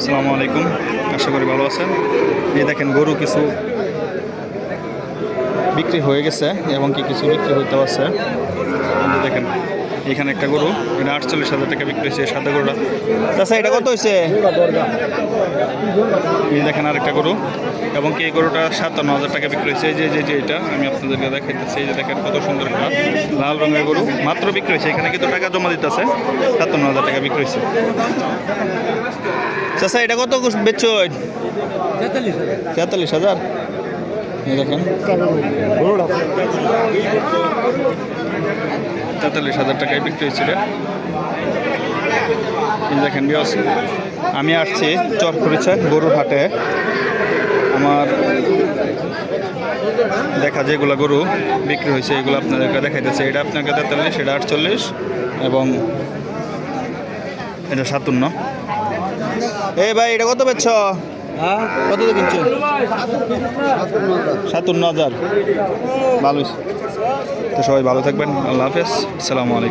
আসসালামু আলাইকুম। আশা করি ভালো আছেন। এই দেখেন গরু কিছু বিক্রি হয়ে গেছে এবং কি কিছু বিক্রি হইতে আছে। দেখেন এখানে একটা গরু, এটা আটচল্লিশ হাজার টাকা বিক্রি হয়েছে সাদা গরুটা। আচ্ছা এটা কত হয়েছে? এই দেখেন আরেকটা গরু, এবং কি এই গরুটা সাতান্ন হাজার টাকা বিক্রি হয়েছে? যে যে যে এটা, আমি আপনাদেরকে দেখাইতেছি, এই যে দেখেন কত সুন্দর একটা লাল রঙের গরু, মাত্র বিক্রি হয়েছে। এখানে কিন্তু টাকা জমা দিতেছে, সাতান্ন হাজার টাকা বিক্রি হয়েছে। চাষা এটা কত বেচছ তেতাল্লিশ হাজার? দেখেন। তেতাল্লিশ হাজার টাকায় বিক্রি হয়েছিল। দেখেন বিয়স আমি আসছি চরখরিচা গরুর হাটে আমার দেখা যেগুলো গরু বিক্রি হয়েছে, এগুলো আপনাদেরকে দেখাইতেছে। এটা আপনাকে তেতাল্লিশ, এটা আটচল্লিশ এবং এটা সাতান্ন। এ ভাই, এটা কত বেচছ কত দিয়ে কিনছো সাতান্ন হাজার। ভালো তো সবাই ভালো থাকবেন। আল্লাহ হাফেজ। আসসালামু আলাইকুম।